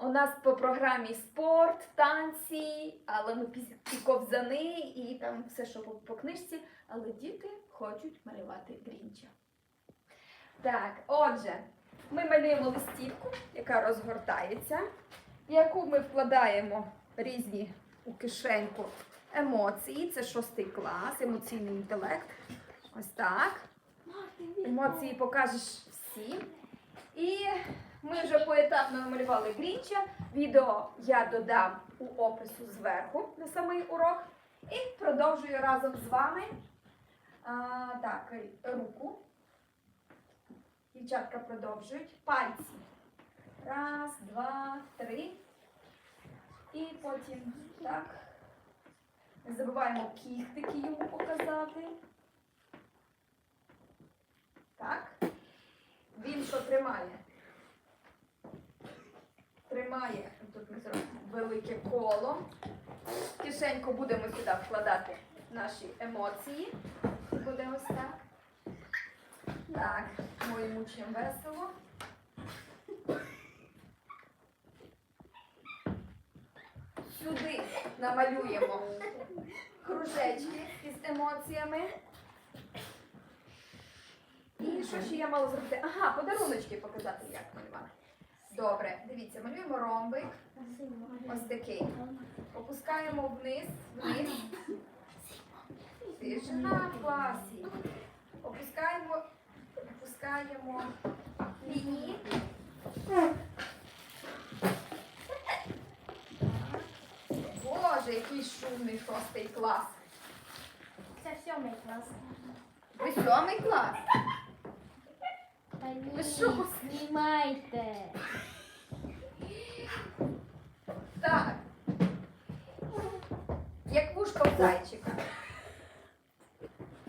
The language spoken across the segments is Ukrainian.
У нас по програмі спорт, танці, але ми і ковзани, і там все, що по, по книжці. Але діти хочуть малювати Грінча. Так, отже, ми малюємо листівку, яка розгортається, в яку ми вкладаємо різні у кишеньку емоції. Це шостий клас, емоційний інтелект. Ось так. Емоції покажеш всі. І ми вже поетапно намалювали Грінча. Відео я додам у опису зверху на самий урок. І продовжую разом з вами. А, так, руку. Дівчатка продовжують. Пальці. Раз, два, три. І потім так. Не забуваємо кіхтики йому показати. Так. Він що тримає? Тримає, тут ми зробимо велике коло. В кишеньку будемо сюди вкладати наші емоції. Буде ось так. Так, моїм учням весело. Сюди намалюємо кружечки із емоціями. І що ще я мала зробити? Ага, подаруночки показати, як малювати. Добре, дивіться, малюємо ромбик. Ось такий. Опускаємо вниз, вниз. Тишина в класі. Опускаємо, опускаємо лінії. Боже, який шумний шостий клас. Це сьомий клас. Ви сьомий клас? Ви що? знімайте. Так. Як вушка у зайчика.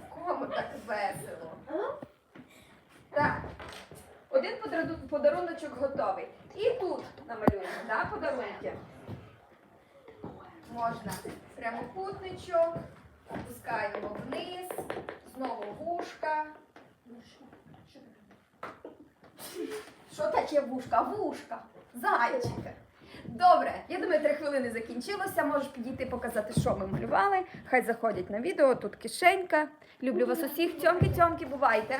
Кому так весело? Так. Один подару- подаруночок готовий. І тут намалюємо, да, подарунки. Можна прямокутничок, опускаємо вниз, знову вушка. Що таке вушка? Вушка. Зайчика. Добре, я думаю, три хвилини закінчилося. Можеш підійти показати, що ми малювали. Хай заходять на відео. Тут кишенька. Люблю вас усіх. Тьомки, тьомки, бувайте.